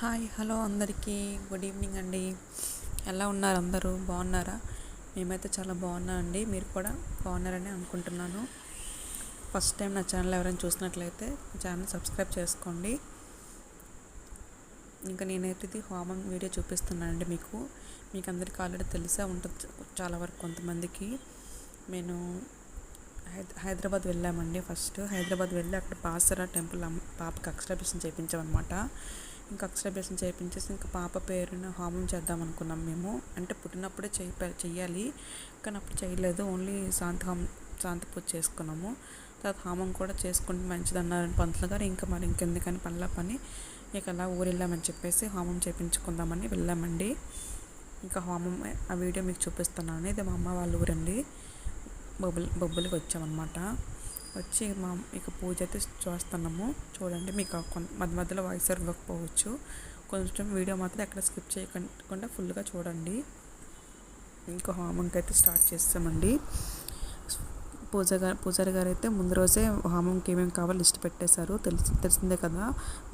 Hi hello అందరికీ. Good evening అండి. ఎలా ఉన్నారు అందరూ? బాగున్నారా? మేమైతే చాలా బాగున్నా అండి మీరు కూడా బాగున్నారని అనుకుంటున్నాను. ఫస్ట్ టైం నా ఛానల్ ఎవరైనా చూసినట్లయితే ఛానల్ సబ్స్క్రైబ్ చేసుకోండి. ఇంకా నేనైతే ఇది హోమం వీడియో చూపిస్తున్నానండి మీకు. మీకు అందరికీ ఆల్రెడీ తెలిసే ఉంటుంది చాలా వరకు కొంతమందికి. నేను హైదరాబాద్ వెళ్ళామండి ఫస్ట్. హైదరాబాద్ వెళ్ళి అక్కడ పాసరా టెంపుల్ పాపకి అక్షరాభ్యాసం చేయించామన్నమాట ఇంకా అక్షరాభ్యాసం చేయించేసి ఇంకా పాప పేరున హోమం చేద్దాం అనుకున్నాం మేము. అంటే పుట్టినప్పుడే చేయ చెయ్యాలి. కానీ అప్పుడు చేయలేదు. ఓన్లీ శాంతి హోమం శాంతి పూజ చేసుకున్నాము. తర్వాత హోమం కూడా చేసుకుంటే మంచిది అన్నారని పంతులు గారు. ఇంకా మరి ఇంకెందుకని పనుల పని. ఇక అలా ఊరు వెళ్ళామని చెప్పేసి హోమం చేయించుకుందామని వెళ్ళామండి. ఇంకా హోమం ఆ వీడియో మీకు చూపిస్తున్నాను. ఇది మా అమ్మ వాళ్ళ ఊరండి. బొబ్బులు బొబ్బులకి వచ్చామన్నమాట. వచ్చి మా ఇక పూజ అయితే చేస్తున్నాము. చూడండి మీకు మధ్య మధ్యలో వాయిస్ ఇవ్వకపోవచ్చు. కొంచెం వీడియో మాత్రం ఎక్కడ స్కిప్ చేయకుండా ఫుల్గా చూడండి. ఇంకా హోమంకి అయితే స్టార్ట్ చేస్తామండి. పూజ గారు పూజారి గారు అయితే ముందు రోజే హోమంకి ఏమేమి కావాలో లిస్ట్ పెట్టేశారు. తెలిసి తెలిసిందే కదా.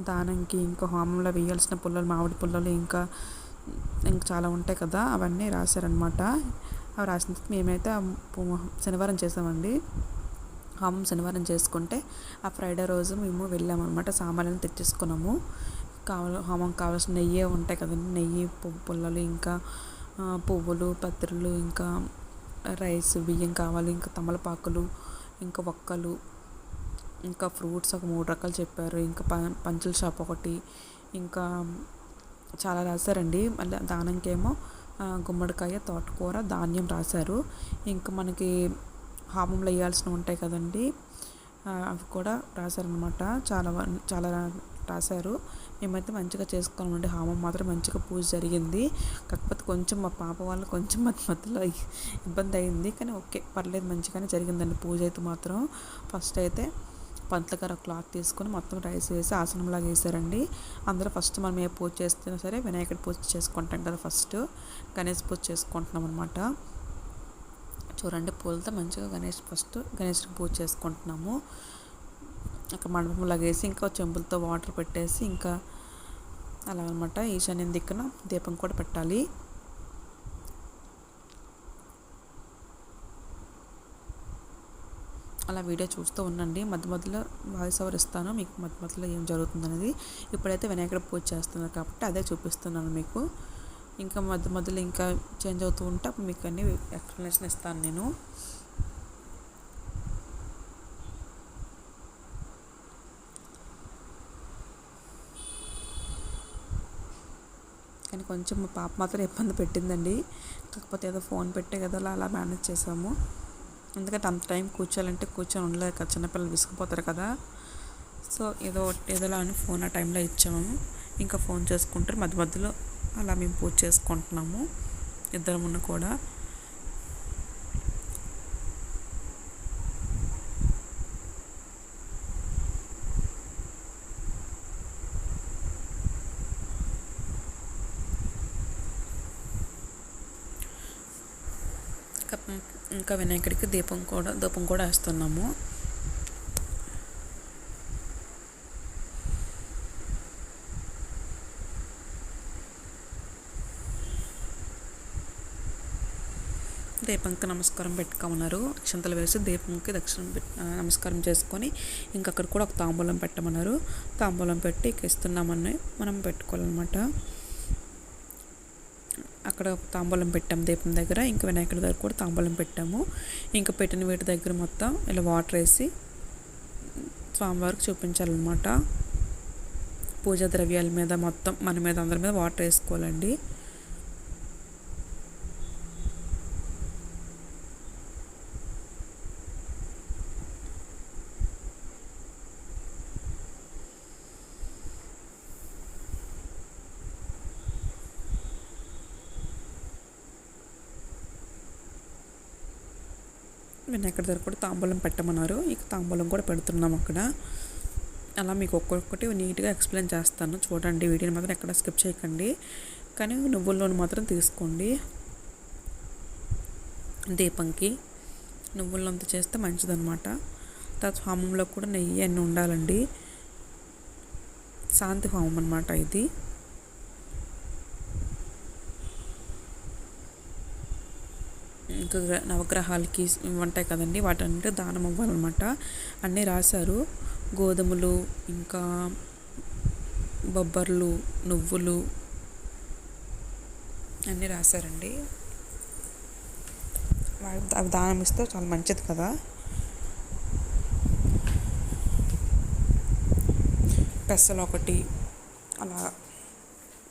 దానంకి ఇంకా హోమంలో వేయాల్సిన పుల్లలు మామిడి పుల్లలు ఇంకా ఇంకా చాలా ఉంటాయి కదా. అవన్నీ రాశారనమాట అవి రాసిన మేమైతే శనివారం చేసామండి. హోమం శనివారం చేసుకుంటే ఆ ఫ్రైడే రోజు మేము వెళ్ళామన్నమాట. సామాన్లను తెచ్చేసుకున్నాము. కావాల హోమం కావాల్సిన నెయ్యి ఉంటాయి కదండి నెయ్యి పువ్వు పుల్లలు ఇంకా పువ్వులు పత్రులు ఇంకా రైస్ బియ్యం కావాలి ఇంకా తమలపాకులు ఇంకా ఒక్కలు ఇంకా ఫ్రూట్స్ ఒక మూడు రకాలు చెప్పారు. ఇంకా ప పంచుల షాప్ ఒకటి ఇంకా చాలా రాశారండి. మళ్ళీ దానంకేమో గుమ్మడికాయ తోటకూర ధాన్యం రాశారు. ఇంకా మనకి హామంలో వేయాల్సినవి ఉంటాయి కదండి. అవి కూడా రాశారనమాట చాలా చాలా రాశారు. మేమైతే మంచిగా చేసుకున్నామండి హామం. మాత్రం మంచిగా పూజ జరిగింది. కాకపోతే కొంచెం మా పాప వాళ్ళు కొంచెం మధ్య మధ్యలో ఇబ్బంది అయింది కానీ ఓకే పర్లేదు మంచిగానే జరిగిందండి పూజ అయితే మాత్రం. ఫస్ట్ అయితే పంతుల క్లాత్ తీసుకొని మొత్తం రైస్ వేసి ఆసనంలాగా వేసారండి అందరూ ఫస్ట్ మనం ఏ పూజ చేస్తున్నా సరే వినాయకుడి పూజ చేసుకుంటాం కదా ఫస్ట్. గణేష్ పూజ చేసుకుంటున్నాం అనమాట చూడండి పూలతో మంచిగా గణేష్ ఫస్ట్ గణేష్కి పూజ చేసుకుంటున్నాము. అక్కడ మండపం లాగేసి ఇంకా చెంబులతో వాటర్ పెట్టేసి ఇంకా అలా అనమాట ఈశాన్యం దిక్కున దీపం కూడా పెట్టాలి. అలా వీడియో చూస్తూ ఉండండి. మధ్య మధ్యలో వాయిస్ ఓవర్ ఇస్తాను. మీకు మధ్య మధ్యలో ఏం జరుగుతుందనేది. ఇప్పుడైతే వినాయకుడు పూజ చేస్తున్నారు కాబట్టి అదే చూపిస్తున్నాను మీకు. ఇంకా మధ్య మధ్యలో ఇంకా చేంజ్ అవుతూ ఉంటే. అప్పుడు మీకు అన్ని ఎక్స్ప్లెనేషన్ ఇస్తాను నేను. కానీ కొంచెం మా పాప మాత్రం ఇబ్బంది పెట్టిందండి. కాకపోతే ఏదో ఫోన్ పెట్టే కదా అలా మేనేజ్ చేసాము. ఎందుకంటే అంత టైం కూర్చోాలంటే కూర్చొని ఉండలేదు కదా చిన్నపిల్లలు విసుకుపోతారు కదా. సో ఏదో ఏదోలా అని ఫోన్ ఆ టైంలో ఇచ్చాము. ఇంకా ఫోన్ చేసుకుంటారు. మధ్య మధ్యలో అలా మేము పూజ చేసుకుంటున్నాము. ఇద్దరమున్న కూడా. ఇంకా వినాయకుడికి దీపం కూడా దీపం కూడా వేస్తున్నాము. దీపంకి నమస్కారం పెట్టుకోమన్నారు అక్షంతలు వేసి దీపంకి దక్షిణం నమస్కారం చేసుకొని ఇంకా అక్కడ కూడా ఒక తాంబూలం పెట్టమన్నారు. తాంబూలం పెట్టి ఇస్తున్నామని మనం పెట్టుకోవాలన్నమాట. అక్కడ తాంబూలం పెట్టాం దీపం దగ్గర. ఇంకా వినాయకుడి దగ్గర కూడా తాంబూలం పెట్టాము. ఇంకా పెట్టిన వీటి దగ్గర మొత్తం ఇలా వాటర్ వేసి స్వామివారికి చూపించాలన్నమాట. పూజా ద్రవ్యాల మీద మొత్తం మన మీద అందరి మీద వాటర్ వేసుకోవాలండి. వినాయకుడి దగ్గర కూడా తాంబూలం పెట్టమన్నారు. ఇక తాంబూలం కూడా పెడుతున్నాం అక్కడ. అలా మీకు ఒక్కొక్కటి నీట్గా ఎక్స్ప్లెయిన్ చేస్తాను. చూడండి వీడియోని మాత్రం ఎక్కడ స్కిప్ చేయకండి. కానీ నువ్వుల్లోని మాత్రం తీసుకోండి. దీపంకి నువ్వులంత చేస్తే మంచిదన్నమాట. తర్వాత హోమంలో కూడా నెయ్యి అన్నీ ఉండాలండి. శాంతి హోమం అనమాట ఇది. నవగ్రహ నవగ్రహాలకి ఉంటాయి కదండి. వాటన్నిటి దానం అవ్వాలన్నమాట. అన్నీ రాశారు. గోధుమలు ఇంకా బొబ్బర్లు నువ్వులు అన్నీ రాశారండి. అవి దానం ఇస్తే చాలా మంచిది కదా. పెసలు ఒకటి అలా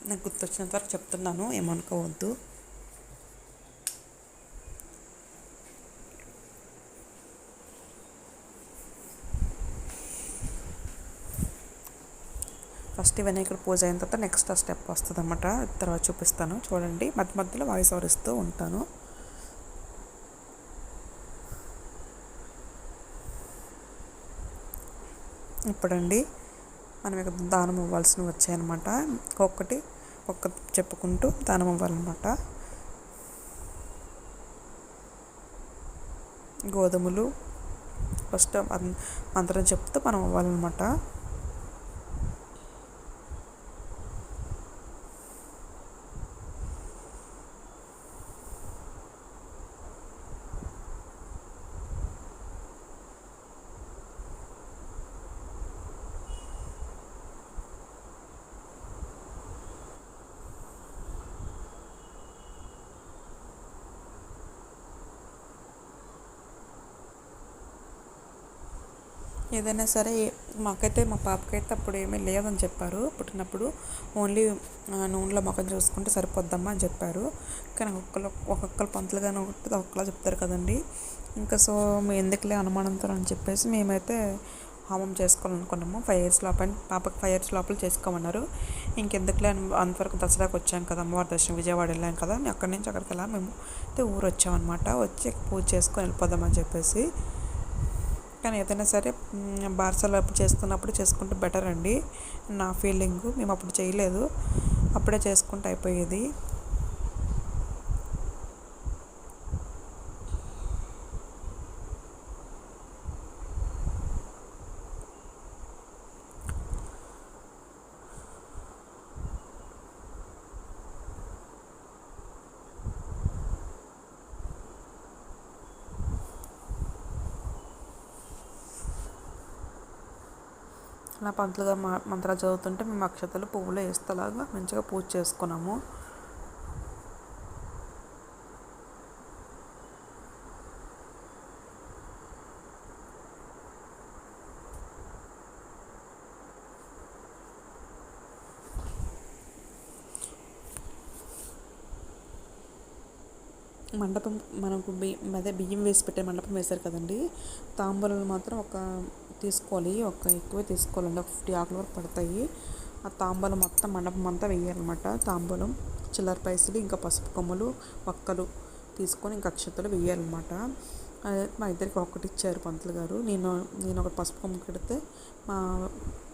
నాకు గుర్తొచ్చినంత వరకు చెప్తున్నాను. ఏమనుకోవద్దు. ఫస్ట్ వినాయకుడు పూజ అయిన తర్వాత నెక్స్ట్ ఆ స్టెప్ వస్తుంది అనమాట తర్వాత చూపిస్తాను. చూడండి. మధ్య మధ్యలో వాయిస్ ఓవర్ ఇస్తూ ఉంటాను. ఇప్పుడండి మనం ఇక దానం ఇవ్వాల్సినవి వచ్చాయన్నమాట. ఒక్కొక్కటి ఒక్క చెప్పుకుంటూ దానం ఇవ్వాలన్నమాట. గోధుమలు ఫస్ట్ మంత్రం చెప్తూ మనం ఇవ్వాలన్నమాట. ఏదైనా సరే మాకైతే మా పాపకైతే అప్పుడు ఏమీ లేదని చెప్పారు. పుట్టినప్పుడు ఓన్లీ నూనెలో ముఖం చూసుకుంటే సరిపోద్దమ్మా అని చెప్పారు. కానీ ఒక్కొక్కరు ఒక్కొక్కరు పంతులుగానే ఒకటి ఒక్కలా చెప్తారు కదండి. ఇంకా సో మీ ఎందుకులే అనుమానంతో అని చెప్పేసి మేమైతే హోమం చేసుకోవాలనుకున్నాము. ఫైవ్ ఇయర్స్ లోపల పాపకి ఫైవ్ ఇయర్స్ లోపల చేసుకోమన్నారు. ఇంకెందుకులే అంతవరకు దసరాకి వచ్చాం కదా అమ్మవారి దర్శనం విజయవాడ వెళ్ళాం కదా అక్కడి నుంచి అక్కడికి వెళ్ళా. మేము అయితే ఊరు వచ్చామన్నమాట. వచ్చి పూజ చేసుకొని వెళ్ళిపోదామని చెప్పేసి కానీ ఏదైనా సరే బార్సలో అప్పుడు చేసుకున్నప్పుడు చేసుకుంటే బెటర్ అండి నా ఫీలింగ్ మేము అప్పుడు చేయలేదు. అప్పుడే చేసుకుంటే అయిపోయేది. అలా మా మంత్రాలు చదువుతుంటే మేము అక్షతలు పువ్వులు వేస్తలాగా మంచిగా పూజ చేసుకున్నాము. మండపం మనకు బియ్యం అదే బియ్యం వేసి పెట్టే మండపం వేశారు కదండి. తాంబూలాలు మాత్రం ఒక తీసుకోవాలి. ఒక ఎక్కువే తీసుకోవాలండి. ఒక ఫిఫ్టీ ఆకుల వరకు పడతాయి. ఆ తాంబూలం మొత్తం మండపం అంతా వేయాలన్నమాట. తాంబూలం చిల్లర పైసలు ఇంకా పసుపు కొమ్మలు వక్కలు తీసుకొని ఇంకా అక్షతలు వేయాలన్నమాట. మా ఇద్దరికి ఒకటి ఇచ్చారు పంతులు గారు. నేను నేను ఒక పసుపు కొమ్మ పెడితే మా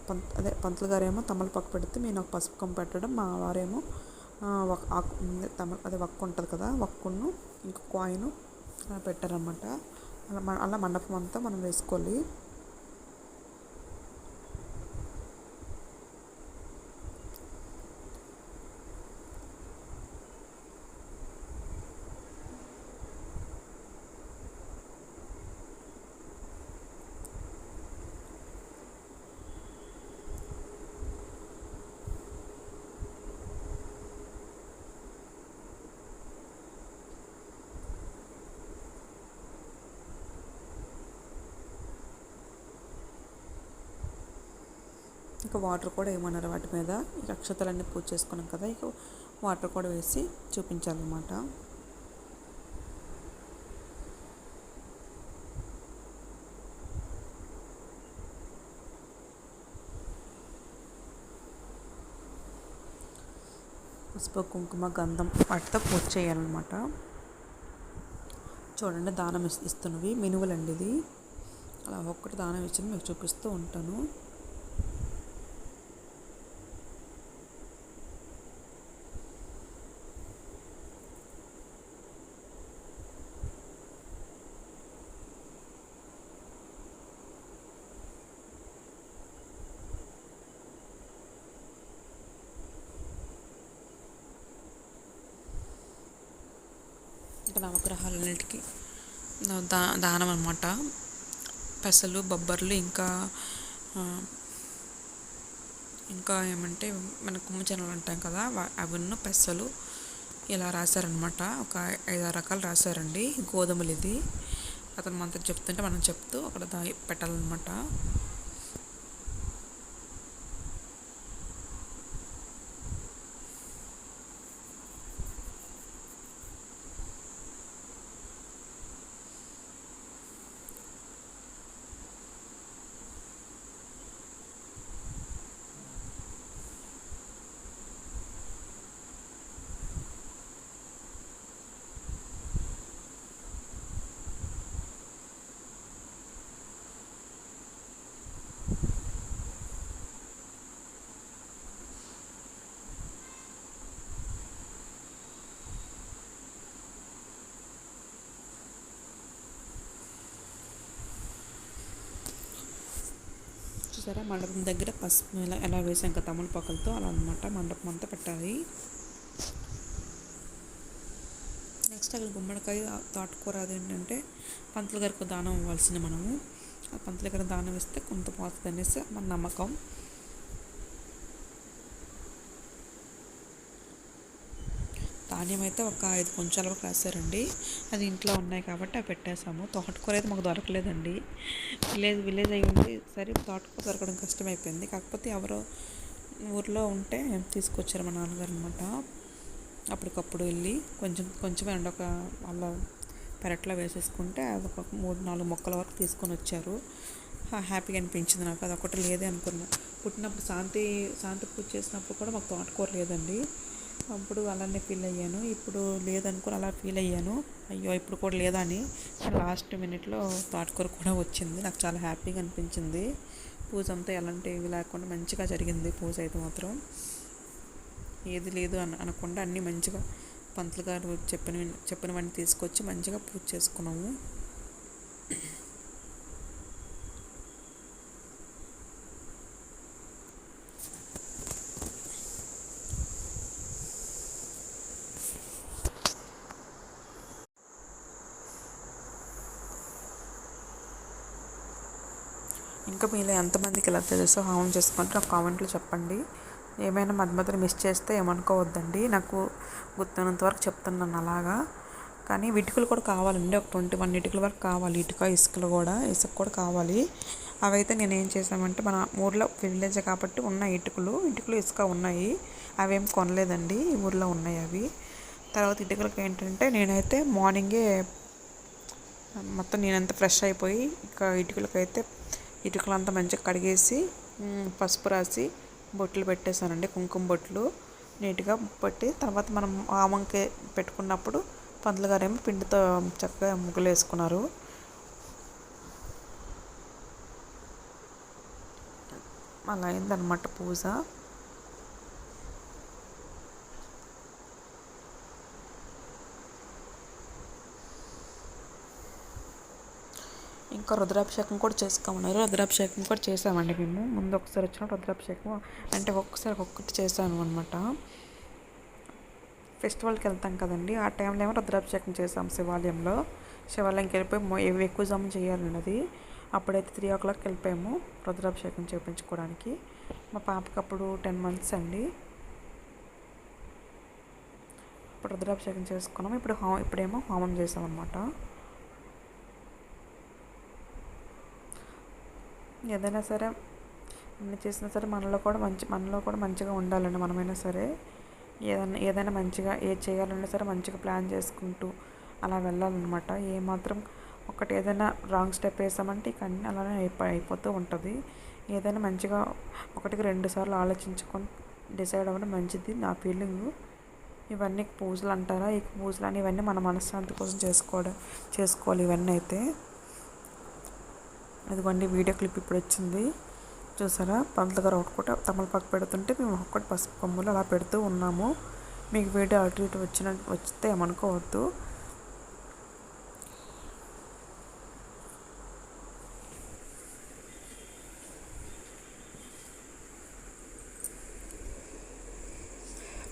పంత్ అదే పంతులు గారు ఏమో తమలపాకు పెడితే నేను ఒక పసుపు కొమ్మ పెట్టడం మా వారేమో ఆకు తమ అదే వక్క ఉంటుంది కదా వక్కును ఇంకా కాయిన్ పెట్టారనమాట అలా అలా మండపం అంతా మనం వేసుకోవాలి. వాటర్ కూడా ఏమన్నారు వాటి మీద? ఇక అక్షతలన్నీ పూజ చేసుకున్నాం కదా ఇక వాటర్ కూడా వేసి చూపించాలన్నమాట. పసుపు కుంకుమ గంధం వాటితో పూజ చేయాలన్నమాట. చూడండి దానం ఇస్తున్నవి. మినువులండి ఇది. అలా ఒక్కటి దానం ఇచ్చింది మీకు చూపిస్తూ ఉంటాను. దా దానం అనమాట పెసలు బొబ్బర్లు ఇంకా ఇంకా ఏమంటే మన కుమ్మ చెనలు అంటాం కదా అవన్నీ పెసలు ఇలా రాశారనమాట ఒక ఐదారు రకాలు రాశారండి. గోధుమలు ఇది అతను మనతో చెప్తుంటే మనం చెప్తూ అక్కడ దా పెట్టాలన్నమాట. చూసారా? మండపం దగ్గర పసుపు ఎలా ఎలా వేసాం కదా తమలపాకులతో అలా అనమాట మండపం అంతా పెట్టాలి. నెక్స్ట్ అక్కడ గుమ్మడికాయ తోటకూర అది ఏంటంటే పంతులు గారికి దానం ఇవ్వాల్సింది మనము. ఆ పంతులు గారికి దానం ఇస్తే కొంత పోతుంది అనేసి మన నమ్మకం. ధాన్యం అయితే ఒక ఐదు కొంచాల వరకు రాశారండి. అది ఇంట్లో ఉన్నాయి కాబట్టి అవి పెట్టేసాము తోటకూర అయితే మాకు దొరకలేదండి. విలేజ్ విలేజ్ అయ్యి ఉండి సరే తోటకూర దొరకడం కష్టమైపోయింది. కాకపోతే ఎవరో ఊర్లో ఉంటే తీసుకొచ్చారు మా నాన్నగారు అనమాట అప్పటికప్పుడు వెళ్ళి కొంచెం కొంచెం రెండు ఒక వాళ్ళ పెరట్లో వేసేసుకుంటే అది ఒక మూడు నాలుగు మొక్కల వరకు తీసుకొని వచ్చారు. హ్యాపీగా అనిపించింది నాకు. అది ఒకటి లేదే అనుకున్నా. పుట్టినప్పుడు శాంతి శాంతి పూజ చేసినప్పుడు కూడా మాకు తోటకూర లేదండి. అప్పుడు అలానే ఫీల్ అయ్యాను. ఇప్పుడు లేదనుకుని అలా ఫీల్ అయ్యాను. అయ్యో ఇప్పుడు కూడా లేదా అని లాస్ట్ మినిట్లో తోటకూర కూడా వచ్చింది. నాకు చాలా హ్యాపీగా అనిపించింది. పూజ అంతా ఎలాంటివి లేకుండా మంచిగా జరిగింది. పూజ అయితే మాత్రం ఏది లేదు అని అనకుండా అన్నీ మంచిగా పంతులు గారు చెప్పిన చెప్పినవన్నీ తీసుకొచ్చి మంచిగా పూజ చేసుకున్నాము. ఇంకా మీలో ఎంతమందికి ఇలా తెలుసో హామం చేసుకుంటే నాకు కామెంట్లో చెప్పండి. ఏమైనా మధ్య మధ్యలో మిస్ చేస్తే ఏమనుకోవద్దండి. నాకు గుర్తున్నంత వరకు చెప్తున్నాను అలాగా. కానీ ఇటుకలు కూడా కావాలండి. ఒక ట్వంటీ వన్ ఇటుకల వరకు కావాలి. ఇటుక ఇసుకలు కూడా ఇసుక కూడా కావాలి. అవైతే నేను ఏం చేసామంటే మన ఊర్లో విలేజ్ కాబట్టి ఉన్న ఇటుకలు ఇటుకలు ఇసుక ఉన్నాయి. అవేం కొనలేదండి. ఈ ఊర్లో ఉన్నాయి అవి. తర్వాత ఇటుకలకి ఏంటంటే నేనైతే మార్నింగే మొత్తం నేనంతా ఫ్రెష్ అయిపోయి ఇంకా ఇటుకలకైతే ఇటుకలంతా మంచిగా కడిగేసి పసుపు రాసి బొట్లు పెట్టేశానండి కుంకుమ బొట్లు. నీట్గా పెట్టి తర్వాత మనం ఆమంకి పెట్టుకున్నప్పుడు పంతులు గారేమో పిండితో చక్కగా ముగ్గులు వేసుకున్నారు అలా అయిందనమాట పూజ. ఇంకా రుద్రాభిషేకం కూడా చేసుకోమన్నారు. రుద్రాభిషేకం కూడా చేసామండి మేము. ముందు ఒకసారి వచ్చిన రుద్రాభిషేకం అంటే ఒక్కసారి ఒక్కటి చేశాను అనమాట ఫెస్టివల్కి వెళ్తాం కదండి. ఆ టైంలో ఏమో రుద్రాభిషేకం చేసాం శివాలయంలో. శివాలయంకి వెళ్ళిపోయి ఎక్కువ జాము చేయాలన్నది అప్పుడైతే త్రీ ఓ క్లాక్కి వెళ్ళిపోయాము రుద్రాభిషేకం చేయించుకోవడానికి మా పాపకి అప్పుడు టెన్ మంత్స్ అండి. ఇప్పుడు రుద్రాభిషేకం చేసుకున్నాము. ఇప్పుడు హోమం ఇప్పుడేమో హోమం చేసామన్నమాట ఏదైనా సరే ఎన్ని చేసినా సరే మనలో కూడా మంచి మనలో కూడా మంచిగా ఉండాలండి మనమైనా సరే. ఏదైనా ఏదైనా మంచిగా ఏది చేయాలన్నా సరే మంచిగా ప్లాన్ చేసుకుంటూ అలా వెళ్ళాలన్నమాట. ఏమాత్రం ఒకటి ఏదైనా రాంగ్ స్టెప్ వేసామంటే ఇక అన్నీ అలానే అయిపో అయిపోతూ ఉంటుంది. ఏదైనా మంచిగా ఒకటికి రెండు సార్లు ఆలోచించుకొని డిసైడ్ అవ్వడం మంచిది నా ఫీలింగ్. ఇవన్నీ పూజలు అంటారా ఈ పూజలు అని ఇవన్నీ మన మనశ్శాంతి కోసం చేసుకోవడం చేసుకోవాలి ఇవన్నీ అయితే. అదిగోండి వీడియో క్లిప్ ఇప్పుడు వచ్చింది. చూసారా? పంతులు గారు ఒకటి తమలపాకు పెడుతుంటే మేము ఒక్కటి పసుపు కొమ్ములు అలా పెడుతూ ఉన్నాము. మీకు వీడియో అటు ఇటు వచ్చిన వస్తే ఏమనుకోవద్దు.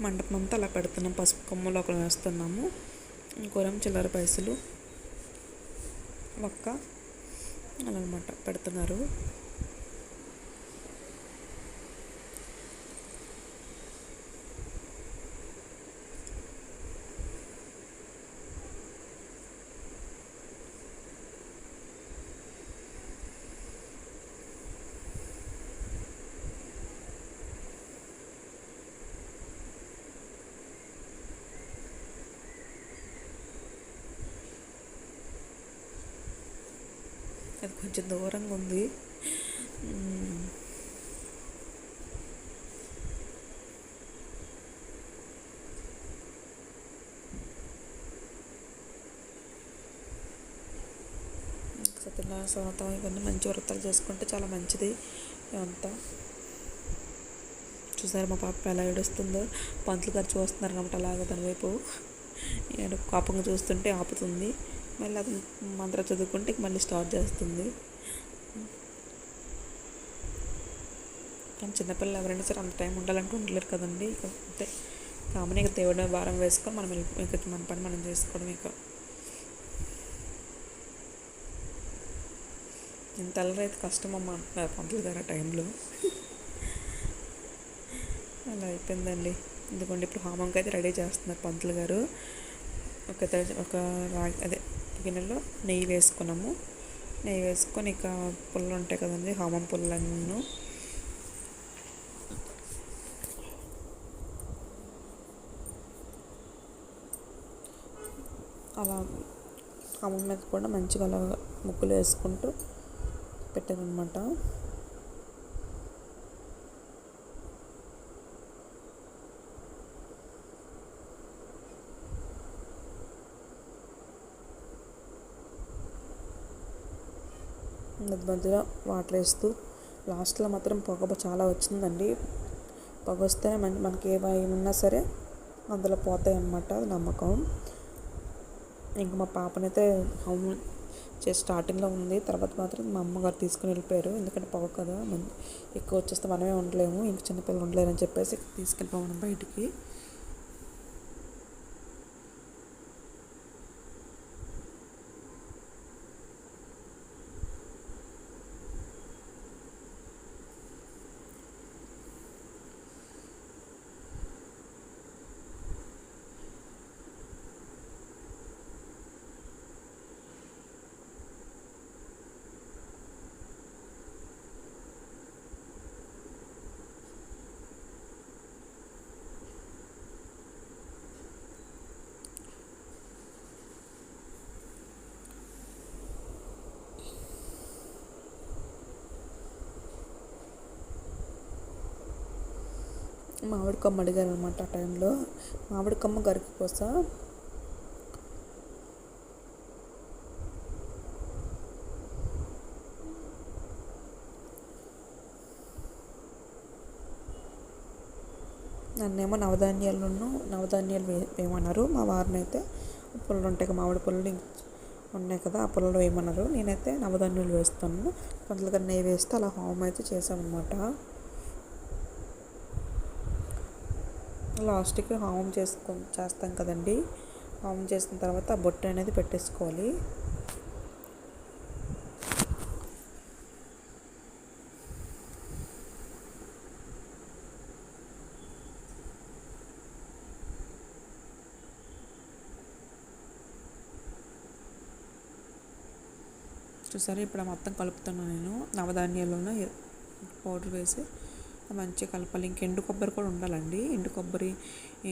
మండపం అంతా అలా పెడుతున్నాం. పసుపు కొమ్ములు ఒకరు వేస్తున్నాము. ఇంకోరం చిల్లర పైసలు. ఒక్క అలా అనమాట పెడుతున్నారు. అది కొంచెం దూరంగా ఉంది. సత్యనారాయణ ఇవన్నీ మంచి వ్రతాలు చేసుకుంటే చాలా మంచిది. అంతా చూసారు మా పాప ఎలా ఏడుస్తుందో? పంతులు గారు చూస్తున్నారు అనమాట అలాగ దాని వైపు కోపంగా చూస్తుంటే ఆపుతుంది. మళ్ళీ అది మంత్రం చదువుకుంటే మళ్ళీ స్టార్ట్ చేస్తుంది. కానీ చిన్నపిల్లలు ఎవరైనా సరే అంత టైం ఉండాలంటే ఉండలేరు కదండి. ఇక అంతే. కామన్ ఇక దేవుడి భారం వేసుకొని మనం ఇక మన పని మనం చేసుకోవడం ఇక. ఇంత అల్లరి అయితే కష్టం అమ్మ అంటున్నారు పంతులు గారు ఆ టైంలో. అలా అయిపోయిందండి. ఎందుకంటే ఇప్పుడు హోమంకి అయితే రెడీ చేస్తున్నారు పంతులు గారు. ఒక త- ఒక రాగి అదే గిన్నెలో నెయ్యి వేసుకున్నాము. నెయ్యి వేసుకొని ఇక పుల్లలు ఉంటాయి కదండి హోమం పుల్లలను అలా హోమం మీద కూడా మంచిగా అలా ముగ్గులు వేసుకుంటూ పెట్టారనమాట మధ్య మధ్యలో వాటర్ వేస్తూ లాస్ట్లో మాత్రం పొగ చాలా వచ్చిందండి. పొగ వస్తేనే మన మనకి ఏమైనా సరే అందులో పోతాయి అన్నమాట అది నమ్మకం. ఇంక మా పాపనైతే హోమ్ చే స్టార్టింగ్లో ఉంది. తర్వాత మాత్రం మా అమ్మగారు తీసుకుని వెళ్ళిపోయారు. ఎందుకంటే పొగ కదా ఎక్కువ వచ్చేస్తే మనమే ఉండలేము. ఇంక చిన్నపిల్లలు ఉండలేరని చెప్పేసి తీసుకెళ్ళిపోమని బయటికి. మామిడి కొమ్మ అడిగారు అనమాట ఆ టైంలో. మామిడి కొమ్మ గరికి కోస. నన్నేమో నవధాన్యాలను నవధాన్యాలు వే వేయమన్నారు. మా వారిని అయితే పుల్లలు ఉంటాయి కదా మామిడి పుల్లలు ఉన్నాయి కదా ఆ పుల్లలు వేయమన్నారు. నేనైతే నవధాన్యాలు వేస్తాను. పంటలుగా నెయ్యి వేస్తే అలా హోమం అయితే చేసామన్నమాట లాస్ట్కి హామ్ చేసుకో చేస్తాం కదండి. హామ్ చేసిన తర్వాత ఆ బొట్టు అనేది పెట్టేసుకోవాలి. చూసారా? ఇప్పుడు మొత్తం కలుపుతున్నాను నేను. నవధాన్యాలను పౌడర్ వేసి మంచిగా కలపాలి ఇంకా ఎండు కొబ్బరి కూడా ఉండాలండి. ఎండు కొబ్బరి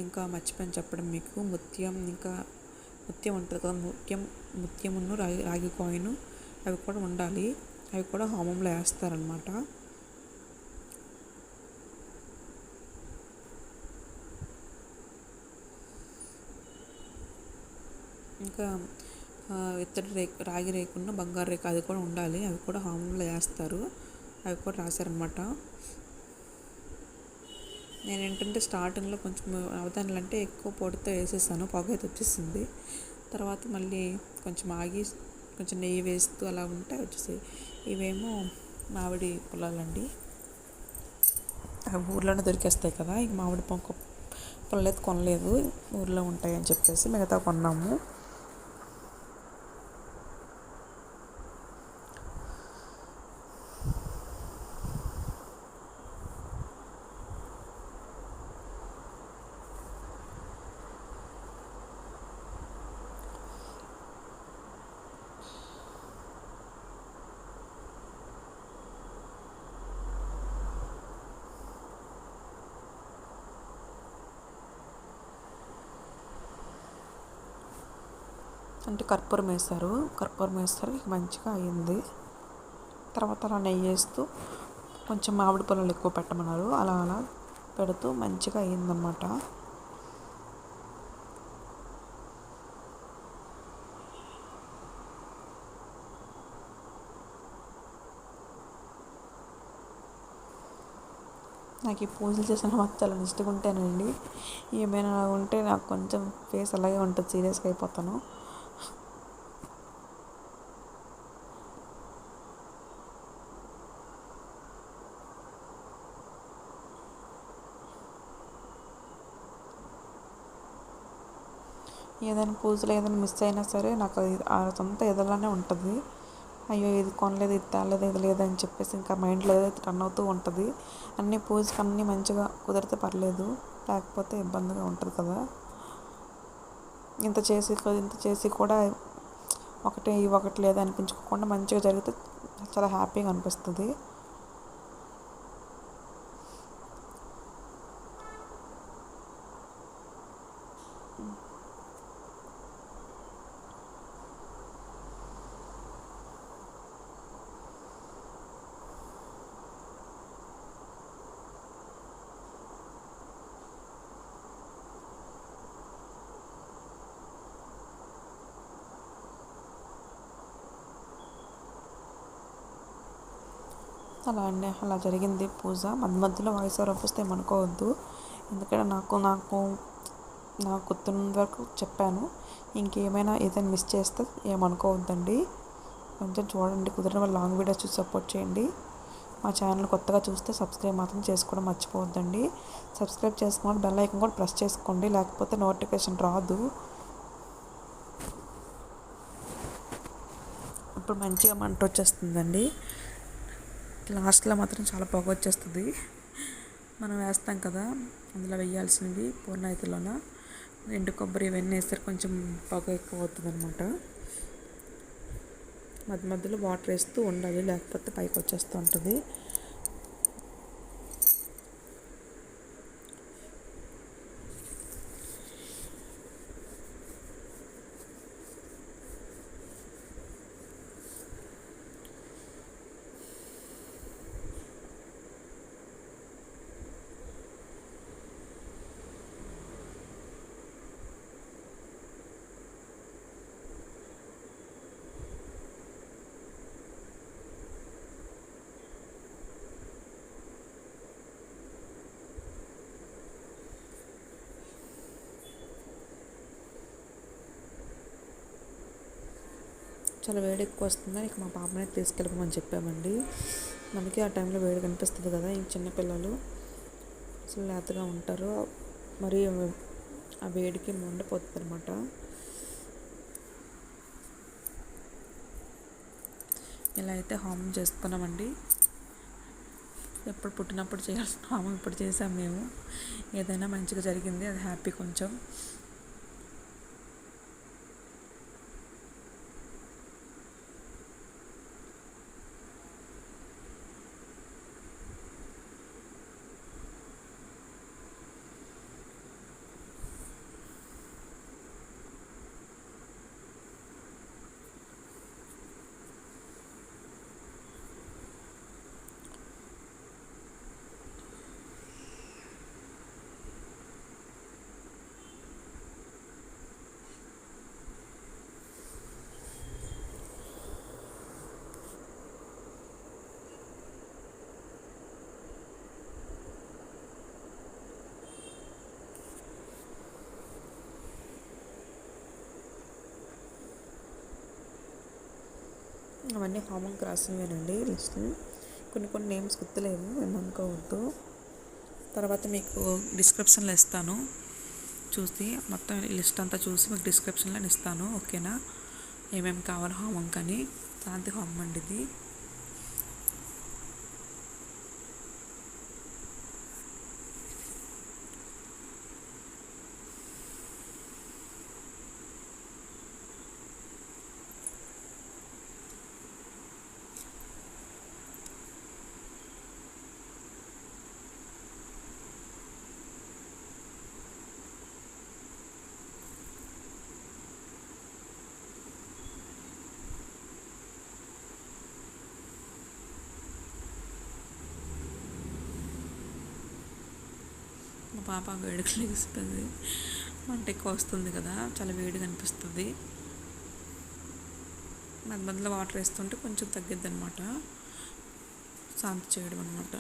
ఇంకా మర్చిపోయాను చెప్పడం మీకు. ముత్యం ఇంకా ముత్యం ఉంటుంది కదా ముత్యం ముత్యమును రాగి రాగి కాయిన్ అవి కూడా ఉండాలి. అవి కూడా హోమంలో వేస్తారనమాట ఇంకా ఇత్తడి రేకు రాగి రేకున్న బంగారు రేకు అది కూడా ఉండాలి. అవి కూడా హోమంలో వేస్తారు. అవి కూడా రాశారనమాట నేను ఏంటంటే స్టార్టింగ్లో కొంచెం అవధానాలు అంటే ఎక్కువ పొడితో వేసేసాను పొగ అయితే వచ్చేసింది. తర్వాత మళ్ళీ కొంచెం ఆగి కొంచెం నెయ్యి వేస్తూ అలా ఉంటే వచ్చేసాయి ఇవేమో మామిడి పొలాలండి. ఊర్లోనే దొరికేస్తాయి కదా ఇక మామిడి పొంక పుల్లలు కొనలేదు ఊర్లో ఉంటాయని చెప్పేసి మిగతా కొన్నాము. అంటే కర్పూరం వేస్తారు కర్పూరం వేస్తారు. ఇక మంచిగా అయింది. తర్వాత అలా నెయ్యి వేస్తూ కొంచెం మామిడి పళ్ళు ఎక్కువ పెట్టమన్నారు. అలా అలా పెడుతూ మంచిగా అయిందన్నమాట. నాకు ఈ పూజలు చేసిన మాకు చాలా ఇష్టం ఉంటానండి. ఏమైనా ఉంటే నాకు కొంచెం ఫేస్ అలాగే ఉంటుంది. సీరియస్గా అయిపోతాను. ఏదైనా పూజలు ఏదైనా మిస్ అయినా సరే నాకు అది ఆ సొంత ఎదలానే ఉంటుంది. అయ్యో ఇది కొనలేదు ఇది తేలేదు ఇది లేదని చెప్పేసి ఇంకా మైండ్లో ఏదైతే రన్ అవుతూ ఉంటుంది అన్ని పూజకి అన్నీ మంచిగా కుదిరితే పర్లేదు. లేకపోతే ఇబ్బందిగా ఉంటుంది కదా. ఇంత చేసి ఇంత చేసి కూడా ఒకటి ఒకటి లేదు అనిపించుకోకుండా మంచిగా జరిగితే చాలా హ్యాపీగా అనిపిస్తుంది. అలా అండి అలా జరిగింది. పూజ మధ్య మధ్యలో వాయిస్ ఓవర్ వస్తే ఏమనుకోవద్దు ఎందుకంటే నాకు నాకు నాకు గుర్తున్న వరకు చెప్పాను. ఇంకేమైనా ఏదైనా మిస్ చేస్తే ఏమనుకోవద్దండి. కొంచెం చూడండి కుదిరిన వాళ్ళు లాంగ్ వీడియోస్ చూసి సపోర్ట్ చేయండి. మా ఛానల్ కొత్తగా చూస్తే సబ్స్క్రైబ్ మాత్రం చేసుకోవడం మర్చిపోవద్దండి. సబ్స్క్రైబ్ చేసుకుని బెల్ ఐకన్ కూడా ప్రెస్ చేసుకోండి. లేకపోతే నోటిఫికేషన్ రాదు. ఇప్పుడు మంచిగా మంట వచ్చేస్తుందండి. లాస్ట్లో మాత్రం చాలా పొగ వచ్చేస్తుంది. మనం వేస్తాం కదా అందులో వేయాల్సినవి పూర్ణాయితీలోన. ఎండు కొబ్బరి ఇవన్నీ వేస్తారు కొంచెం పొగ ఎక్కువ అవుతుంది అనమాట మధ్య మధ్యలో వాటర్ వేస్తూ ఉండాలి లేకపోతే పైకి వచ్చేస్తూ ఉంటుంది. చాలా వేడి ఎక్కువ వస్తుందని ఇక మా పాపని తీసుకెళ్ళమని చెప్పామండి. మనకి ఆ టైంలో వేడి కనిపిస్తుంది కదా ఈ చిన్నపిల్లలు అసలు లేతగా ఉంటారు. మరి ఆ వేడికి మండిపోతుంది అనమాట ఇలా అయితే హోమం చేసుకున్నామండి ఎప్పుడు పుట్టినప్పుడు చేయాల్సిన హోమం ఇప్పుడు చేసాం మేము. ఏదైనా మంచిగా జరిగింది అది హ్యాపీ కొంచెం. అవన్నీ కామన్ క్రాసింగ్వేనండి లిస్ట్ కొన్ని కొన్ని నేమ్స్ గుర్తులేవు ఏమనుకోవద్దు తర్వాత మీకు డిస్క్రిప్షన్లో ఇస్తాను. చూసి మొత్తం లిస్ట్ అంతా చూసి మీకు డిస్క్రిప్షన్లో ఇస్తాను ఓకేనా ఏమేమి కావాలి హోమం అని శాంతి హోమం అండి ఇది. పాప వేడికి లేస్తుంది మంట ఎక్కువ వస్తుంది కదా చాలా వేడిగా అనిపిస్తుంది. మధ్య మధ్యలో వాటర్ వేస్తుంటే కొంచెం తగ్గిద్ది అనమాట శాంతి చేయడం అనమాట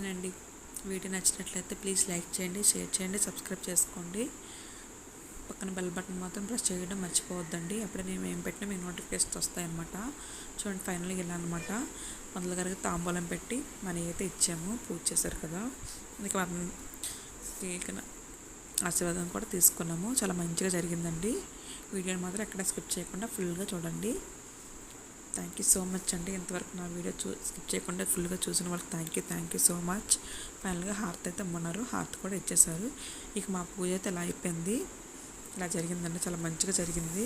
అంతేనండి వీడియో నచ్చినట్లయితే ప్లీజ్ లైక్ చేయండి షేర్ చేయండి సబ్స్క్రైబ్ చేసుకోండి. పక్కన బెల్ బటన్ మాత్రం ప్రెస్ చేయడం మర్చిపోవద్దండి. అప్పుడే నేను ఏం పెట్టినా మీకు నోటిఫికేషన్స్ వస్తాయన్నమాట. చూడండి ఫైనల్గా ఇలా అనమాట మొదలు గారికి తాంబూలం పెట్టి మనీ అయితే ఇచ్చాము. పూజ చేశారు కదా. అందుకే మనం ఆశీర్వాదం కూడా తీసుకున్నాము. చాలా మంచిగా జరిగిందండి. వీడియోని మాత్రం ఎక్కడ స్కిప్ చేయకుండా ఫుల్గా చూడండి. థ్యాంక్ యూ సో మచ్ అండి. ఇంతవరకు నా వీడియో చూ స్కిప్ చేయకుండా ఫుల్గా చూసిన వాళ్ళకి thank you thank you so much ఫైనల్గా హార్త్ అయితే ఇమ్మన్నారు హార్త్ కూడా ఇచ్చేసారు ఇక మా పూజ అయితే ఇలా అయిపోయింది? ఇలా జరిగిందండి? చాలా మంచిగా జరిగింది.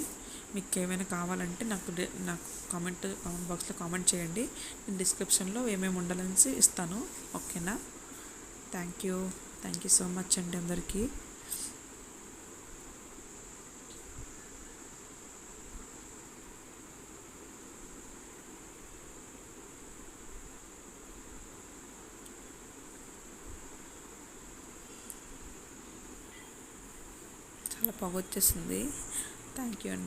మీకు ఏమైనా కావాలంటే నాకు నాకు కామెంట్ కామెంట్ బాక్స్లో కామెంట్ చేయండి. నేను డిస్క్రిప్షన్లో ఏమేమి ఉండాలనేసి ఇస్తాను. ఓకేనా thank you thank you so much అండి అందరికీ. చాలా పొగ వచ్చేసింది. థ్యాంక్ యూ అండి.